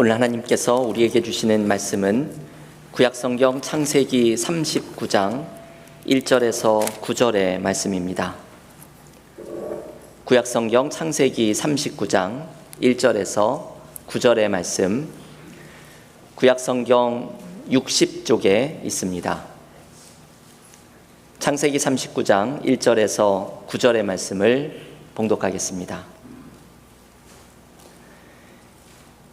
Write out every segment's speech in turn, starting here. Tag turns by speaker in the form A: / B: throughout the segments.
A: 오늘 하나님께서 우리에게 주시는 말씀은 구약성경 창세기 39장 1절에서 9절의 말씀입니다. 구약성경 창세기 39장 1절에서 9절의 말씀 구약성경 60쪽에 있습니다. 창세기 39장 1절에서 9절의 말씀을 봉독하겠습니다.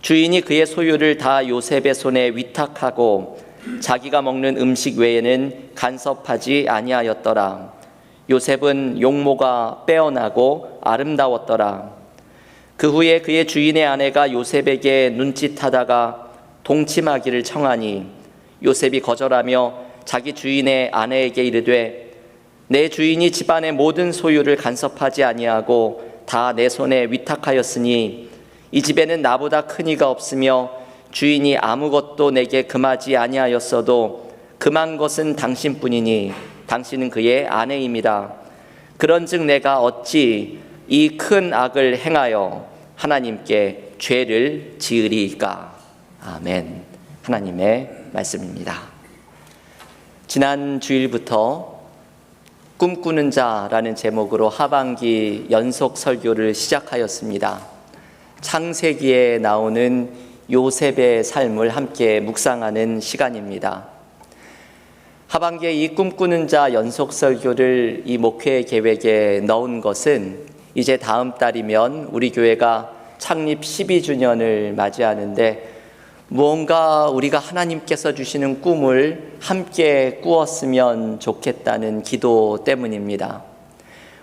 A: 주인이 그의 소유를 다 요셉의 손에 위탁하고 자기가 먹는 음식 외에는 간섭하지 아니하였더라. 요셉은 용모가 빼어나고 아름다웠더라. 그 후에 그의 주인의 아내가 요셉에게 눈짓하다가 동침하기를 청하니 요셉이 거절하며 자기 주인의 아내에게 이르되 내 주인이 집안의 모든 소유를 간섭하지 아니하고 다 내 손에 위탁하였으니 이 집에는 나보다 큰 이가 없으며 주인이 아무것도 내게 금하지 아니하였어도 금한 것은 당신뿐이니 당신은 그의 아내입니다. 그런즉 내가 어찌 이 큰 악을 행하여 하나님께 죄를 지으리까? 아멘. 하나님의 말씀입니다. 지난 주일부터 꿈꾸는 자라는 제목으로 하반기 연속 설교를 시작하였습니다. 창세기에 나오는 요셉의 삶을 함께 묵상하는 시간입니다. 하반기에 이 꿈꾸는 자 연속 설교를 이 목회 계획에 넣은 것은 이제 다음 달이면 우리 교회가 창립 12주년을 맞이하는데 무언가 우리가 하나님께서 주시는 꿈을 함께 꾸었으면 좋겠다는 기도 때문입니다.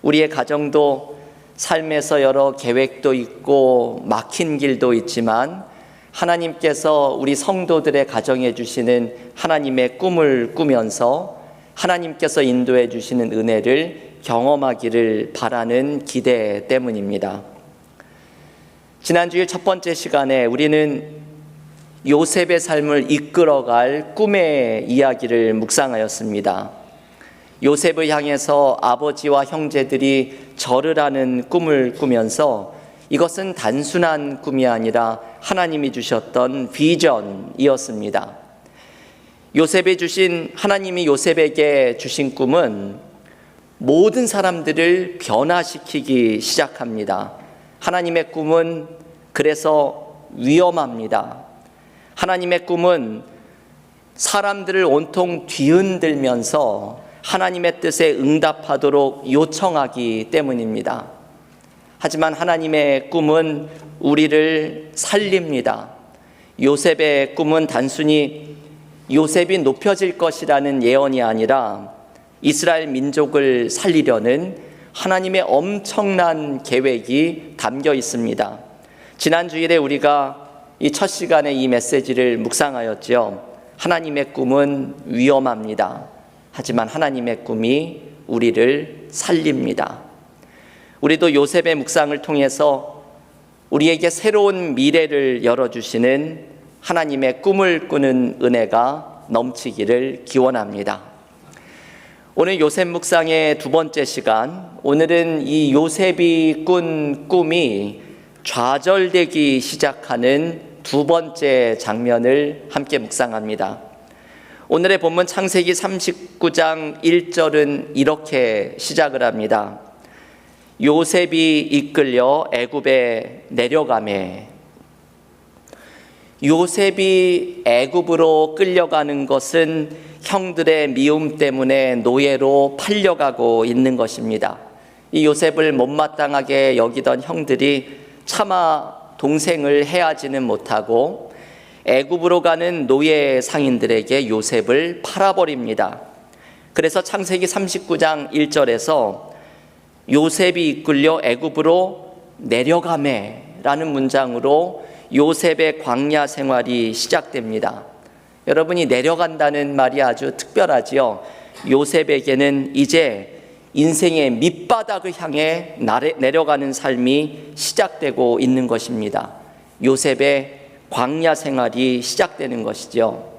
A: 우리의 가정도 삶에서 여러 계획도 있고 막힌 길도 있지만 하나님께서 우리 성도들의 가정에 주시는 하나님의 꿈을 꾸면서 하나님께서 인도해 주시는 은혜를 경험하기를 바라는 기대 때문입니다. 지난주일 첫 번째 시간에 우리는 요셉의 삶을 이끌어갈 꿈의 이야기를 묵상하였습니다. 요셉을 향해서 아버지와 형제들이 절을 하는 꿈을 꾸면서 이것은 단순한 꿈이 아니라 하나님이 주셨던 비전이었습니다. 요셉이 주신 하나님이 요셉에게 주신 꿈은 모든 사람들을 변화시키기 시작합니다. 하나님의 꿈은 그래서 위험합니다. 하나님의 꿈은 사람들을 온통 뒤흔들면서 하나님의 뜻에 응답하도록 요청하기 때문입니다. 하지만 하나님의 꿈은 우리를 살립니다. 요셉의 꿈은 단순히 요셉이 높여질 것이라는 예언이 아니라 이스라엘 민족을 살리려는 하나님의 엄청난 계획이 담겨 있습니다. 지난 주일에 우리가 이 첫 시간에 이 메시지를 묵상하였죠. 하나님의 꿈은 위험합니다. 하지만 하나님의 꿈이 우리를 살립니다. 우리도 요셉의 묵상을 통해서 우리에게 새로운 미래를 열어주시는 하나님의 꿈을 꾸는 은혜가 넘치기를 기원합니다. 오늘 요셉 묵상의 두 번째 시간, 오늘은 이 요셉이 꾼 꿈이 좌절되기 시작하는 두 번째 장면을 함께 묵상합니다. 오늘의 본문 창세기 39장 1절은 이렇게 시작을 합니다. 요셉이 이끌려 애굽에 내려가매 요셉이 애굽으로 끌려가는 것은 형들의 미움 때문에 노예로 팔려가고 있는 것입니다. 이 요셉을 못마땅하게 여기던 형들이 차마 동생을 해하지는 못하고 애굽으로 가는 노예 상인들에게 요셉을 팔아버립니다. 그래서 창세기 39장 1절에서 요셉이 이끌려 애굽으로 내려가매라는 문장으로 요셉의 광야 생활이 시작됩니다. 여러분이 내려간다는 말이 아주 특별하지요. 요셉에게는 이제 인생의 밑바닥을 향해 내려가는 삶이 시작되고 있는 것입니다. 요셉의 광야 생활이 시작되는 것이죠.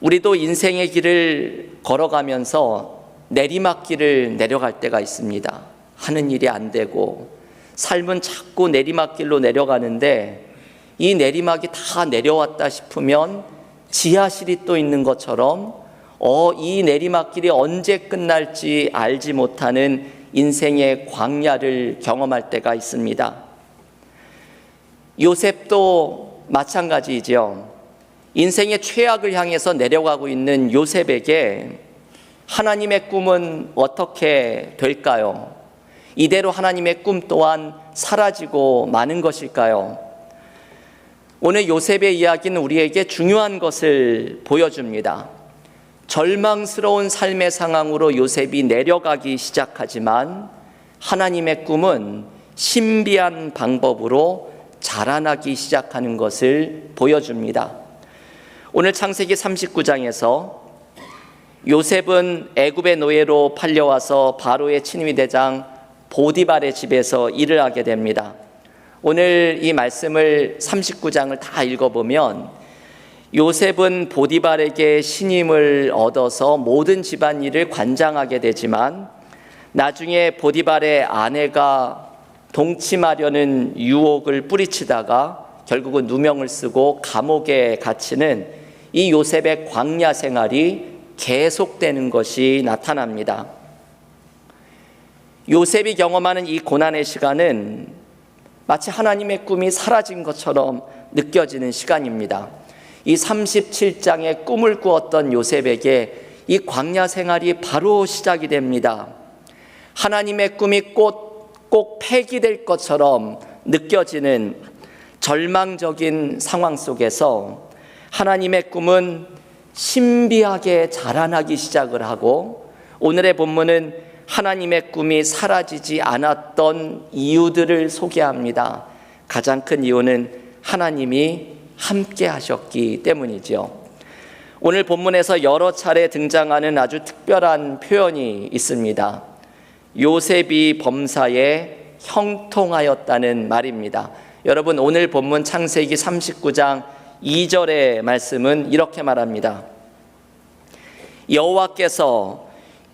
A: 우리도 인생의 길을 걸어가면서 내리막길을 내려갈 때가 있습니다. 하는 일이 안 되고 삶은 자꾸 내리막길로 내려가는데 이 내리막이 다 내려왔다 싶으면 지하실이 또 있는 것처럼 어, 이 내리막길이 언제 끝날지 알지 못하는 인생의 광야를 경험할 때가 있습니다. 요셉도 마찬가지이죠. 인생의 최악을 향해서 내려가고 있는 요셉에게 하나님의 꿈은 어떻게 될까요? 이대로 하나님의 꿈 또한 사라지고 마는 것일까요? 오늘 요셉의 이야기는 우리에게 중요한 것을 보여줍니다. 절망스러운 삶의 상황으로 요셉이 내려가기 시작하지만 하나님의 꿈은 신비한 방법으로 자라나기 시작하는 것을 보여줍니다. 오늘 창세기 39장에서 요셉은 애굽의 노예로 팔려와서 바로의 친위 대장 보디발의 집에서 일을 하게 됩니다. 오늘 이 말씀을 39장을 다 읽어보면 요셉은 보디발에게 신임을 얻어서 모든 집안일을 관장하게 되지만 나중에 보디발의 아내가 동침하려는 유혹을 뿌리치다가 결국은 누명을 쓰고 감옥에 갇히는 이 요셉의 광야 생활이 계속되는 것이 나타납니다. 요셉이 경험하는 이 고난의 시간은 마치 하나님의 꿈이 사라진 것처럼 느껴지는 시간입니다. 이 37장의 꿈을 꾸었던 요셉에게 이 광야 생활이 바로 시작이 됩니다. 하나님의 꿈이 꼭, 꼭 폐기될 것처럼 느껴지는 절망적인 상황 속에서 하나님의 꿈은 신비하게 자라나기 시작을 하고 오늘의 본문은 하나님의 꿈이 사라지지 않았던 이유들을 소개합니다. 가장 큰 이유는 하나님이 함께 하셨기 때문이지요. 오늘 본문에서 여러 차례 등장하는 아주 특별한 표현이 있습니다. 요셉이 범사에 형통하였다는 말입니다. 여러분 오늘 본문 창세기 39장 2절의 말씀은 이렇게 말합니다. 여호와께서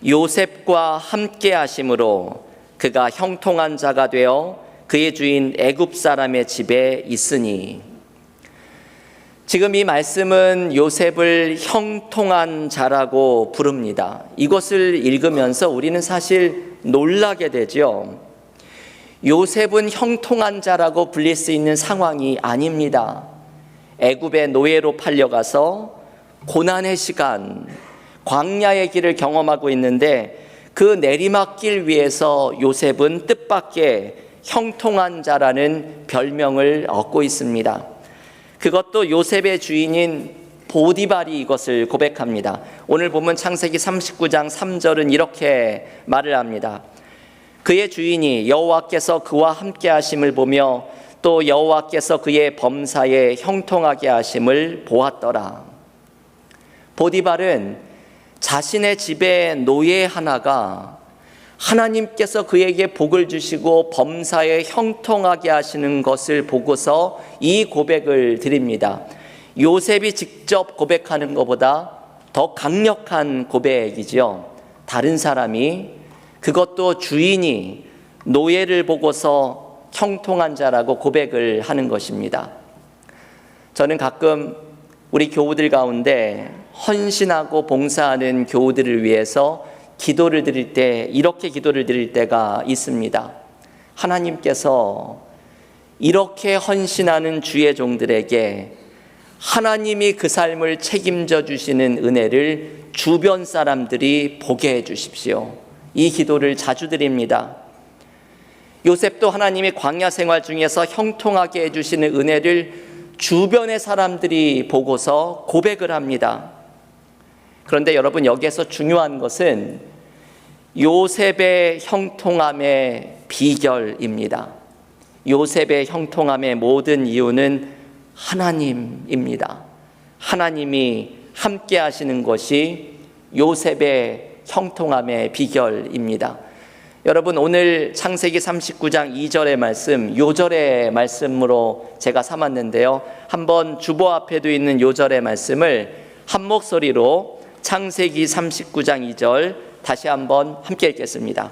A: 요셉과 함께 하심으로 그가 형통한 자가 되어 그의 주인 애굽 사람의 집에 있으니 지금 이 말씀은 요셉을 형통한 자라고 부릅니다. 이것을 읽으면서 우리는 사실 놀라게 되죠. 요셉은 형통한 자라고 불릴 수 있는 상황이 아닙니다. 애굽의 노예로 팔려가서 고난의 시간, 광야의 길을 경험하고 있는데 그 내리막길 위에서 요셉은 뜻밖의 형통한 자라는 별명을 얻고 있습니다. 그것도 요셉의 주인인 보디발이 이것을 고백합니다. 오늘 보면 창세기 39장 3절은 이렇게 말을 합니다. 그의 주인이 여호와께서 그와 함께 하심을 보며 또 여호와께서 그의 범사에 형통하게 하심을 보았더라. 보디발은 자신의 집에 노예 하나가 하나님께서 그에게 복을 주시고 범사에 형통하게 하시는 것을 보고서 이 고백을 드립니다. 요셉이 직접 고백하는 것보다 더 강력한 고백이지요. 다른 사람이 그것도 주인이 노예를 보고서 형통한 자라고 고백을 하는 것입니다. 저는 가끔 우리 교우들 가운데 헌신하고 봉사하는 교우들을 위해서 기도를 드릴 때 이렇게 기도를 드릴 때가 있습니다. 하나님께서 이렇게 헌신하는 주의 종들에게 하나님이 그 삶을 책임져 주시는 은혜를 주변 사람들이 보게 해 주십시오. 이 기도를 자주 드립니다. 요셉도 하나님이 광야 생활 중에서 형통하게 해주시는 은혜를 주변의 사람들이 보고서 고백을 합니다. 그런데 여러분 여기에서 중요한 것은 요셉의 형통함의 비결입니다. 요셉의 형통함의 모든 이유는 하나님입니다. 하나님이 함께 하시는 것이 요셉의 형통함의 비결입니다. 여러분 오늘 창세기 39장 2절의 말씀 요절의 말씀으로 제가 삼았는데요. 한번 주보 앞에도 있는 요절의 말씀을 한 목소리로 창세기 39장 2절 다시 한번 함께 읽겠습니다.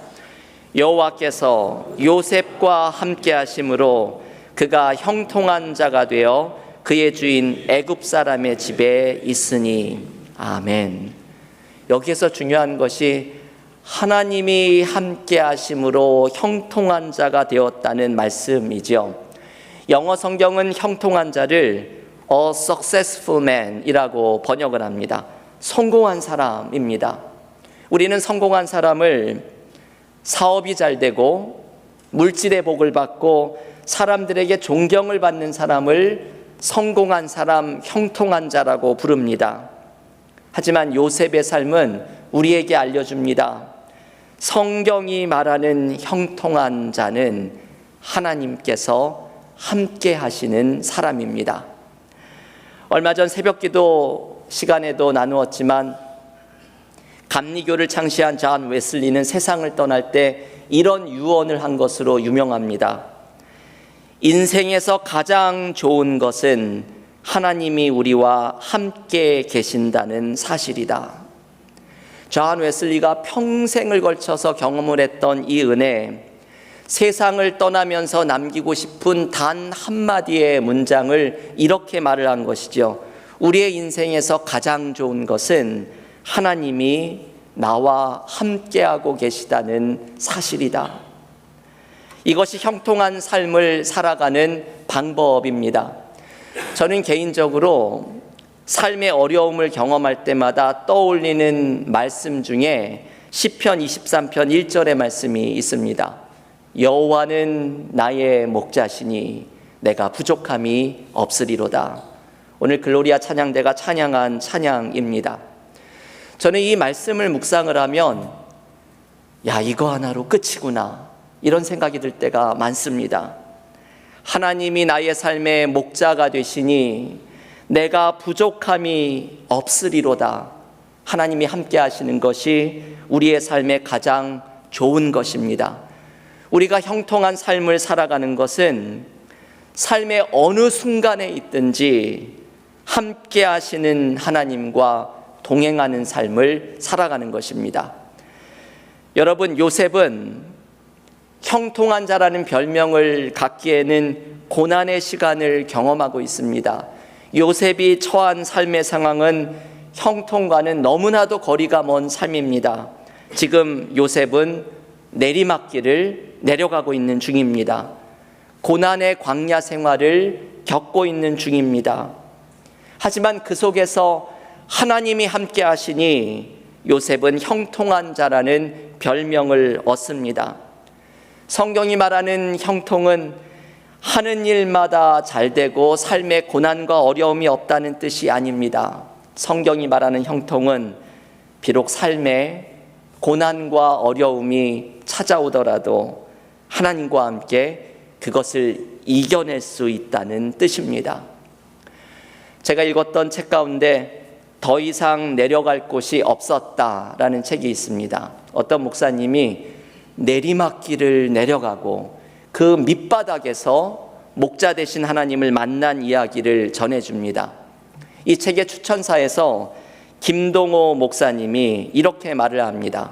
A: 여호와께서 요셉과 함께 하심으로 그가 형통한 자가 되어 그의 주인 애굽 사람의 집에 있으니 아멘. 여기에서 중요한 것이 하나님이 함께 하심으로 형통한 자가 되었다는 말씀이죠. 영어 성경은 형통한 자를 a successful man이라고 번역을 합니다. 성공한 사람입니다. 우리는 성공한 사람을 사업이 잘 되고 물질의 복을 받고 사람들에게 존경을 받는 사람을 성공한 사람, 형통한 자라고 부릅니다. 하지만 요셉의 삶은 우리에게 알려줍니다. 성경이 말하는 형통한 자는 하나님께서 함께 하시는 사람입니다. 얼마 전 새벽 기도 시간에도 나누었지만 감리교를 창시한 존 웨슬리는 세상을 떠날 때 이런 유언을 한 것으로 유명합니다. 인생에서 가장 좋은 것은 하나님이 우리와 함께 계신다는 사실이다. 존 웨슬리가 평생을 걸쳐서 경험을 했던 이 은혜, 세상을 떠나면서 남기고 싶은 단 한마디의 문장을 이렇게 말을 한 것이죠. 우리의 인생에서 가장 좋은 것은 하나님이 나와 함께하고 계시다는 사실이다. 이것이 형통한 삶을 살아가는 방법입니다. 저는 개인적으로 삶의 어려움을 경험할 때마다 떠올리는 말씀 중에 시편 23편 1절의 말씀이 있습니다. 여호와는 나의 목자시니 내가 부족함이 없으리로다. 오늘 글로리아 찬양대가 찬양한 찬양입니다. 저는 이 말씀을 묵상을 하면 야 이거 하나로 끝이구나 이런 생각이 들 때가 많습니다. 하나님이 나의 삶의 목자가 되시니 내가 부족함이 없으리로다. 하나님이 함께 하시는 것이 우리의 삶의 가장 좋은 것입니다. 우리가 형통한 삶을 살아가는 것은 삶의 어느 순간에 있든지 함께 하시는 하나님과 동행하는 삶을 살아가는 것입니다. 여러분, 요셉은 형통한 자라는 별명을 갖기에는 고난의 시간을 경험하고 있습니다. 요셉이 처한 삶의 상황은 형통과는 너무나도 거리가 먼 삶입니다. 지금 요셉은 내리막길을 내려가고 있는 중입니다. 고난의 광야 생활을 겪고 있는 중입니다. 하지만 그 속에서 하나님이 함께 하시니 요셉은 형통한 자라는 별명을 얻습니다. 성경이 말하는 형통은 하는 일마다 잘 되고 삶의 고난과 어려움이 없다는 뜻이 아닙니다. 성경이 말하는 형통은 비록 삶에 고난과 어려움이 찾아오더라도 하나님과 함께 그것을 이겨낼 수 있다는 뜻입니다. 제가 읽었던 책 가운데 더 이상 내려갈 곳이 없었다라는 책이 있습니다. 어떤 목사님이 내리막길을 내려가고 그 밑바닥에서 목자 되신 하나님을 만난 이야기를 전해줍니다. 이 책의 추천사에서 김동호 목사님이 이렇게 말을 합니다.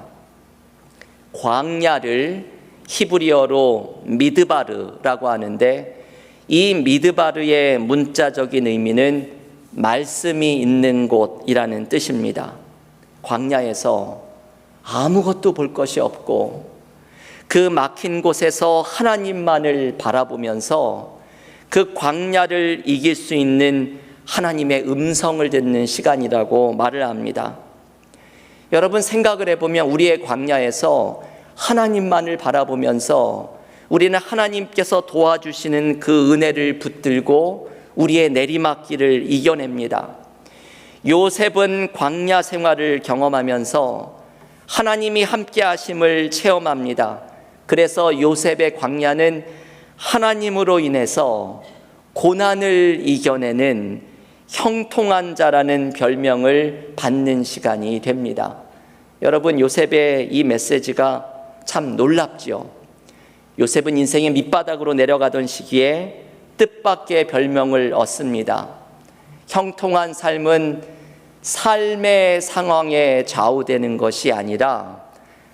A: 광야를 히브리어로 미드바르라고 하는데 이 미드바르의 문자적인 의미는 말씀이 있는 곳이라는 뜻입니다. 광야에서 아무것도 볼 것이 없고 그 막힌 곳에서 하나님만을 바라보면서 그 광야를 이길 수 있는 하나님의 음성을 듣는 시간이라고 말을 합니다. 여러분 생각을 해보면 우리의 광야에서 하나님만을 바라보면서 우리는 하나님께서 도와주시는 그 은혜를 붙들고 우리의 내리막길을 이겨냅니다. 요셉은 광야 생활을 경험하면서 하나님이 함께 하심을 체험합니다. 그래서 요셉의 광야는 하나님으로 인해서 고난을 이겨내는 형통한 자라는 별명을 받는 시간이 됩니다. 여러분, 요셉의 이 메시지가 참 놀랍지요. 요셉은 인생의 밑바닥으로 내려가던 시기에 뜻밖의 별명을 얻습니다. 형통한 삶은 삶의 상황에 좌우되는 것이 아니라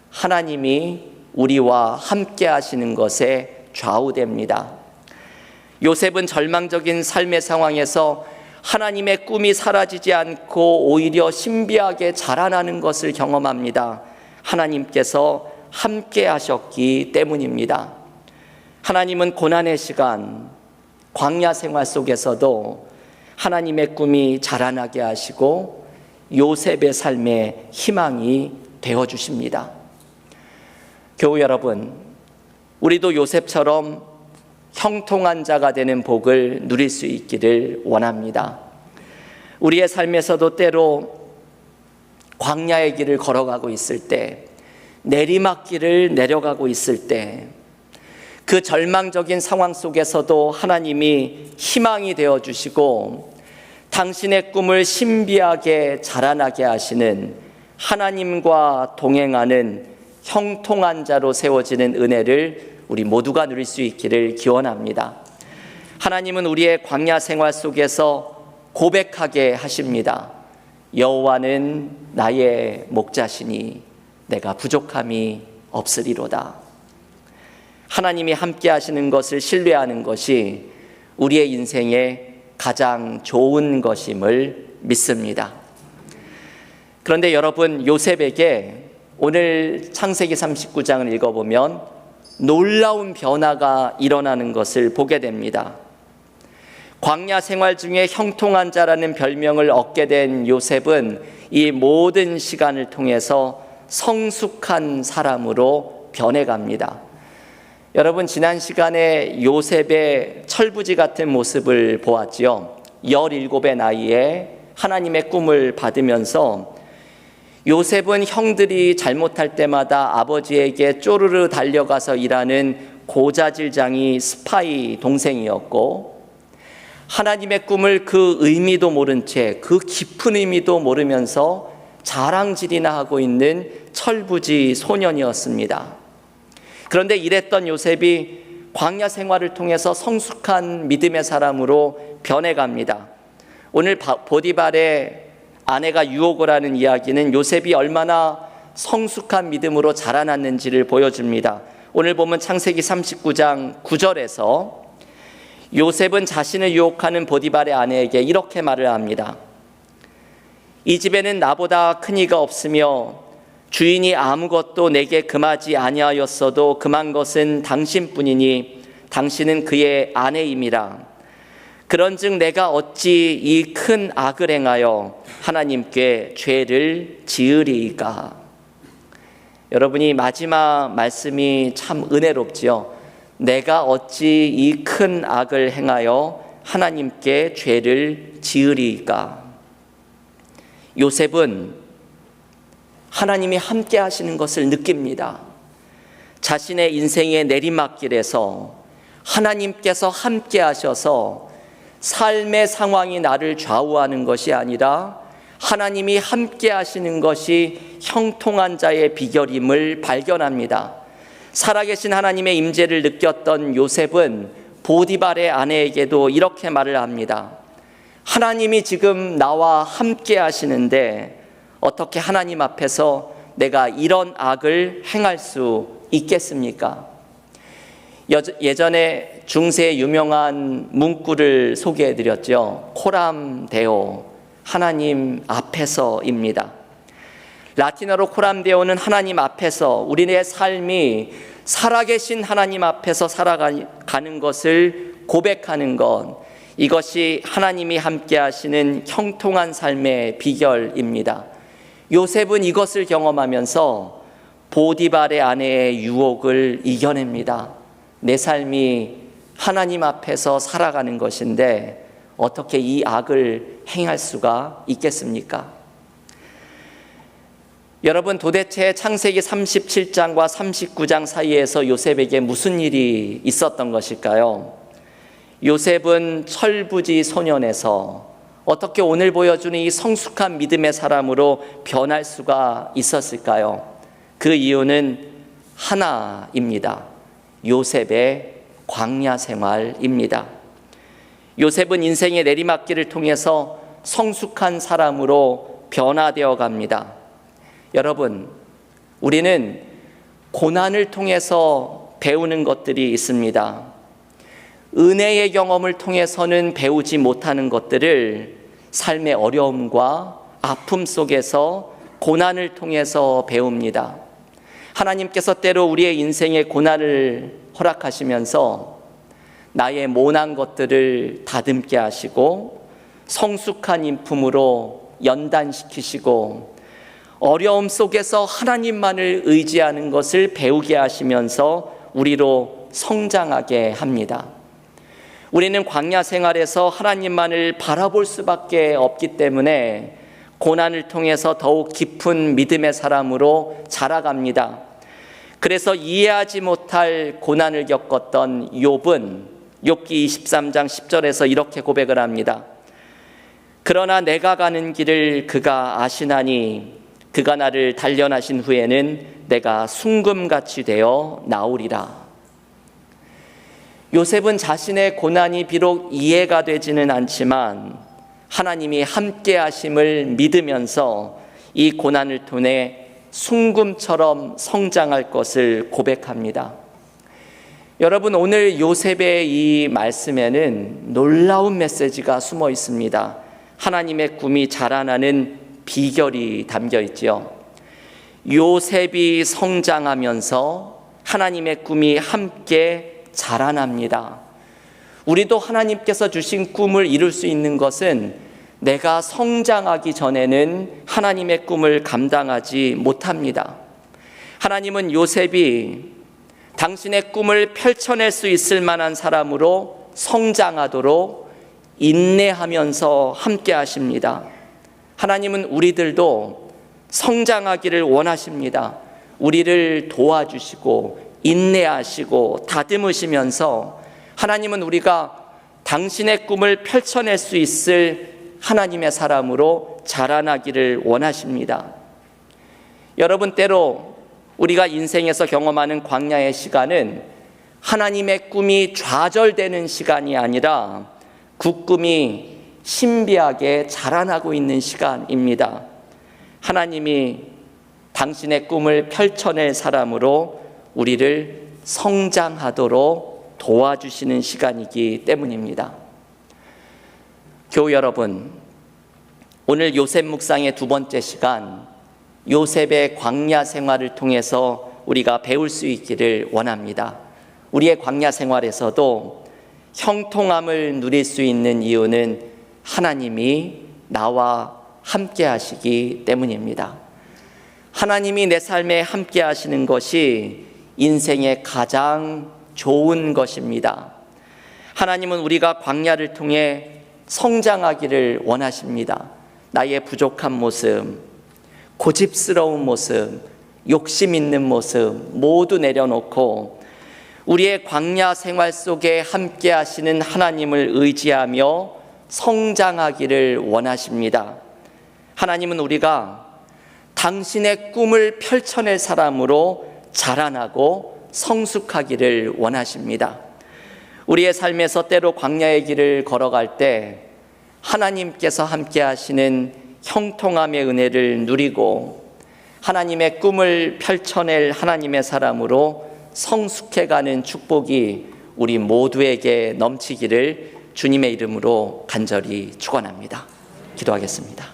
A: 하나님이 우리와 함께 하시는 것에 좌우됩니다. 요셉은 절망적인 삶의 상황에서 하나님의 꿈이 사라지지 않고 오히려 신비하게 자라나는 것을 경험합니다. 하나님께서 함께 하셨기 때문입니다. 하나님은 고난의 시간, 광야 생활 속에서도 하나님의 꿈이 자라나게 하시고 요셉의 삶에 희망이 되어 주십니다. 교우 여러분, 우리도 요셉처럼 형통한 자가 되는 복을 누릴 수 있기를 원합니다. 우리의 삶에서도 때로 광야의 길을 걸어가고 있을 때, 내리막길을 내려가고 있을 때, 그 절망적인 상황 속에서도 하나님이 희망이 되어 주시고, 당신의 꿈을 신비하게 자라나게 하시는 하나님과 동행하는 형통한 자로 세워지는 은혜를 우리 모두가 누릴 수 있기를 기원합니다. 하나님은 우리의 광야 생활 속에서 고백하게 하십니다. 여호와는 나의 목자시니 내가 부족함이 없으리로다. 하나님이 함께 하시는 것을 신뢰하는 것이 우리의 인생의 가장 좋은 것임을 믿습니다. 그런데 여러분 요셉에게 오늘 창세기 39장을 읽어보면 놀라운 변화가 일어나는 것을 보게 됩니다. 광야 생활 중에 형통한 자라는 별명을 얻게 된 요셉은 이 모든 시간을 통해서 성숙한 사람으로 변해갑니다. 여러분 지난 시간에 요셉의 철부지 같은 모습을 보았지요. 17의 나이에 하나님의 꿈을 받으면서 요셉은 형들이 잘못할 때마다 아버지에게 쪼르르 달려가서 일하는 고자질장이 스파이 동생이었고 하나님의 꿈을 그 의미도 모른 채 그 깊은 의미도 모르면서 자랑질이나 하고 있는 철부지 소년이었습니다. 그런데 이랬던 요셉이 광야 생활을 통해서 성숙한 믿음의 사람으로 변해갑니다. 오늘 보디발의 아내가 유혹을 하는 이야기는 요셉이 얼마나 성숙한 믿음으로 자라났는지를 보여줍니다. 오늘 보면 창세기 39장 9절에서 요셉은 자신을 유혹하는 보디발의 아내에게 이렇게 말을 합니다. 이 집에는 나보다 큰 이가 없으며 주인이 아무것도 내게 금하지 아니하였어도 금한 것은 당신뿐이니 당신은 그의 아내임이라. 그런즉 내가 어찌 이 큰 악을 행하여 하나님께 죄를 지으리까? 여러분이 마지막 말씀이 참 은혜롭지요. 내가 어찌 이 큰 악을 행하여 하나님께 죄를 지으리까? 요셉은 하나님이 함께 하시는 것을 느낍니다. 자신의 인생의 내리막길에서 하나님께서 함께 하셔서 삶의 상황이 나를 좌우하는 것이 아니라 하나님이 함께 하시는 것이 형통한 자의 비결임을 발견합니다. 살아계신 하나님의 임재를 느꼈던 요셉은 보디발의 아내에게도 이렇게 말을 합니다. 하나님이 지금 나와 함께 하시는데 어떻게 하나님 앞에서 내가 이런 악을 행할 수 있겠습니까? 예전에 중세 유명한 문구를 소개해 드렸죠. 코람 데오, 하나님 앞에서입니다. 라틴어로 코람 데오는 하나님 앞에서 우리의 삶이 살아계신 하나님 앞에서 살아가는 것을 고백하는 것, 이것이 하나님이 함께 하시는 형통한 삶의 비결입니다. 요셉은 이것을 경험하면서 보디발의 아내의 유혹을 이겨냅니다. 내 삶이 하나님 앞에서 살아가는 것인데 어떻게 이 악을 행할 수가 있겠습니까? 여러분 도대체 창세기 37장과 39장 사이에서 요셉에게 무슨 일이 있었던 것일까요? 요셉은 철부지 소년에서 어떻게 오늘 보여주는 이 성숙한 믿음의 사람으로 변할 수가 있었을까요? 그 이유는 하나입니다. 요셉의 광야 생활입니다. 요셉은 인생의 내리막길을 통해서 성숙한 사람으로 변화되어 갑니다. 여러분, 우리는 고난을 통해서 배우는 것들이 있습니다. 은혜의 경험을 통해서는 배우지 못하는 것들을 삶의 어려움과 아픔 속에서 고난을 통해서 배웁니다. 하나님께서 때로 우리의 인생에 고난을 허락하시면서 나의 모난 것들을 다듬게 하시고 성숙한 인품으로 연단시키시고 어려움 속에서 하나님만을 의지하는 것을 배우게 하시면서 우리로 성장하게 합니다. 우리는 광야 생활에서 하나님만을 바라볼 수밖에 없기 때문에 고난을 통해서 더욱 깊은 믿음의 사람으로 자라갑니다. 그래서 이해하지 못할 고난을 겪었던 욥은 욥기 23장 10절에서 이렇게 고백을 합니다. 그러나 내가 가는 길을 그가 아시나니 그가 나를 단련하신 후에는 내가 순금같이 되어 나오리라. 요셉은 자신의 고난이 비록 이해가 되지는 않지만 하나님이 함께 하심을 믿으면서 이 고난을 통해 순금처럼 성장할 것을 고백합니다. 여러분 오늘 요셉의 이 말씀에는 놀라운 메시지가 숨어 있습니다. 하나님의 꿈이 자라나는 비결이 담겨 있지요. 요셉이 성장하면서 하나님의 꿈이 함께 자라납니다. 우리도 하나님께서 주신 꿈을 이룰 수 있는 것은 내가 성장하기 전에는 하나님의 꿈을 감당하지 못합니다. 하나님은 요셉이 당신의 꿈을 펼쳐낼 수 있을 만한 사람으로 성장하도록 인내하면서 함께 하십니다. 하나님은 우리들도 성장하기를 원하십니다. 우리를 도와주시고 인내하시고 다듬으시면서 하나님은 우리가 당신의 꿈을 펼쳐낼 수 있을 하나님의 사람으로 자라나기를 원하십니다. 여러분 때로 우리가 인생에서 경험하는 광야의 시간은 하나님의 꿈이 좌절되는 시간이 아니라 그 꿈이 신비하게 자라나고 있는 시간입니다. 하나님이 당신의 꿈을 펼쳐낼 사람으로 우리를 성장하도록 도와주시는 시간이기 때문입니다. 교우 여러분, 오늘 요셉 묵상의 두 번째 시간, 요셉의 광야 생활을 통해서 우리가 배울 수 있기를 원합니다. 우리의 광야 생활에서도 형통함을 누릴 수 있는 이유는 하나님이 나와 함께 하시기 때문입니다. 하나님이 내 삶에 함께 하시는 것이 인생의 가장 좋은 것입니다. 하나님은 우리가 광야를 통해 성장하기를 원하십니다. 나의 부족한 모습, 고집스러운 모습, 욕심 있는 모습 모두 내려놓고 우리의 광야 생활 속에 함께 하시는 하나님을 의지하며 성장하기를 원하십니다. 하나님은 우리가 당신의 꿈을 펼쳐낼 사람으로 자라나고 성숙하기를 원하십니다. 우리의 삶에서 때로 광야의 길을 걸어갈 때 하나님께서 함께 하시는 형통함의 은혜를 누리고 하나님의 꿈을 펼쳐낼 하나님의 사람으로 성숙해가는 축복이 우리 모두에게 넘치기를 주님의 이름으로 간절히 축원합니다. 기도하겠습니다.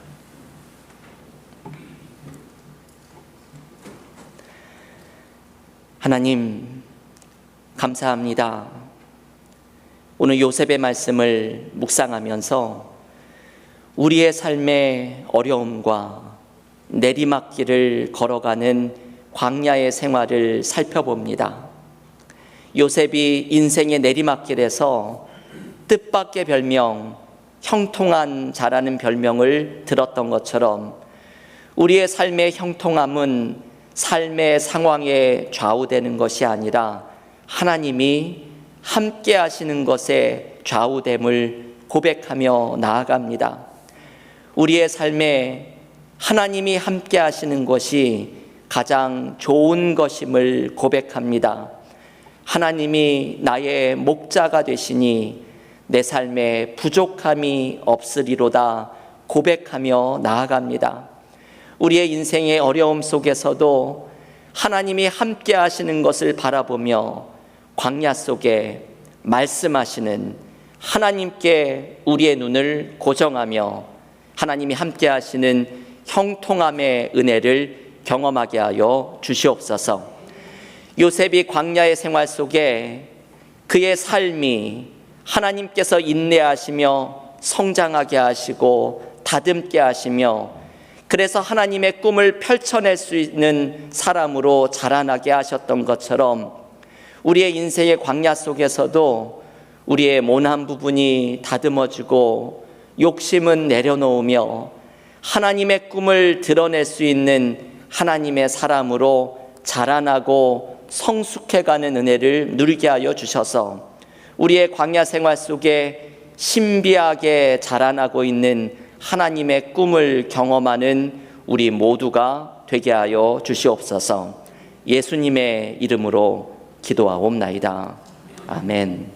A: 하나님, 감사합니다. 오늘 요셉의 말씀을 묵상하면서 우리의 삶의 어려움과 내리막길을 걸어가는 광야의 생활을 살펴봅니다. 요셉이 인생의 내리막길에서 뜻밖의 별명, 형통한 자라는 별명을 들었던 것처럼 우리의 삶의 형통함은 삶의 상황에 좌우되는 것이 아니라 하나님이 함께 하시는 것에 좌우됨을 고백하며 나아갑니다. 우리의 삶에 하나님이 함께 하시는 것이 가장 좋은 것임을 고백합니다. 하나님이 나의 목자가 되시니 내 삶에 부족함이 없으리로다 고백하며 나아갑니다. 우리의 인생의 어려움 속에서도 하나님이 함께 하시는 것을 바라보며 광야 속에 말씀하시는 하나님께 우리의 눈을 고정하며 하나님이 함께 하시는 형통함의 은혜를 경험하게 하여 주시옵소서. 요셉이 광야의 생활 속에 그의 삶이 하나님께서 인내하시며 성장하게 하시고 다듬게 하시며 그래서 하나님의 꿈을 펼쳐낼 수 있는 사람으로 자라나게 하셨던 것처럼 우리의 인생의 광야 속에서도 우리의 모난 부분이 다듬어지고 욕심은 내려놓으며 하나님의 꿈을 드러낼 수 있는 하나님의 사람으로 자라나고 성숙해가는 은혜를 누리게 하여 주셔서 우리의 광야 생활 속에 신비하게 자라나고 있는 하나님의 꿈을 경험하는 우리 모두가 되게 하여 주시옵소서. 예수님의 이름으로 기도하옵나이다. 아멘.